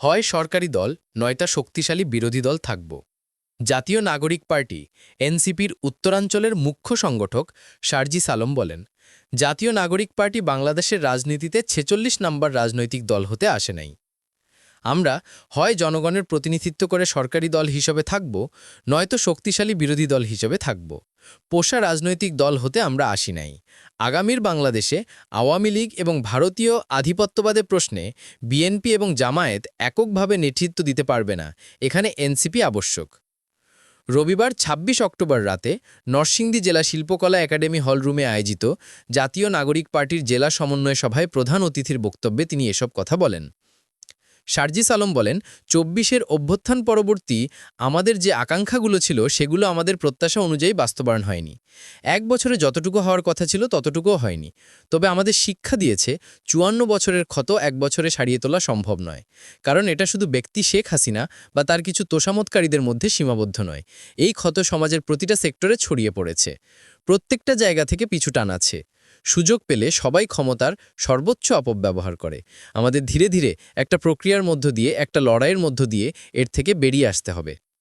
হয় সরকারি দল নয়টা শক্তিশালী বিরোধী দল থাকব। জাতীয় নাগরিক পার্টি, এনসিপির উত্তরাঞ্চলের মুখ্য সংগঠক শারজি সালম বলেন, জাতীয় নাগরিক পার্টি বাংলাদেশের রাজনীতিতে ছেচল্লিশ নম্বর রাজনৈতিক দল হতে আসে নাই। আমরা হয় জনগণের প্রতিনিধিত্ব করে সরকারি দল হিসেবে থাকব, নয়তো শক্তিশালী বিরোধী দল হিসেবে থাকব। পোষা রাজনৈতিক দল হতে আমরা আসি নাই। আগামীর বাংলাদেশে আওয়ামী লীগ এবং ভারতীয় আধিপত্যবাদের প্রশ্নে বিএনপি এবং জামায়াত এককভাবে নেতৃত্ব দিতে পারবে না, এখানে এনসিপি আবশ্যক। রবিবার ২৬ অক্টোবর রাতে নরসিংদী জেলা শিল্পকলা একাডেমি হলরুমে আয়োজিত জাতীয় নাগরিক পার্টির জেলা সমন্বয় সভায় প্রধান অতিথির বক্তব্যে তিনি এসব কথা বলেন। শারজিস আলম বলেন, চব্বিশের অভ্যুত্থান পরবর্তী আমাদের যে আকাঙ্ক্ষাগুলো ছিল, সেগুলো আমাদের প্রত্যাশা অনুযায়ী বাস্তবায়ন হয়নি। এক বছরে যতটুকু হওয়ার কথা ছিল, ততটুকুও হয়নি। তবে আমাদের শিক্ষা দিয়েছে, চুয়ান্ন বছরের ক্ষত এক বছরে সারিয়ে তোলা সম্ভব নয়। কারণ এটা শুধু ব্যক্তি শেখ হাসিনা বা তার কিছু তোষামতকারীদের মধ্যে সীমাবদ্ধ নয়। এই ক্ষত সমাজের প্রতিটা সেক্টরে ছড়িয়ে পড়েছে। প্রত্যেকটা জায়গা থেকে পিছু টান আছে। সুযোগ পেলে সবাই ক্ষমতার সর্বোচ্চ অপব্যবহার করে। আমাদের ধীরে ধীরে একটা প্রক্রিয়ার মধ্য দিয়ে, একটা লড়াইয়ের মধ্য দিয়ে এর থেকে বেরিয়ে আসতে হবে।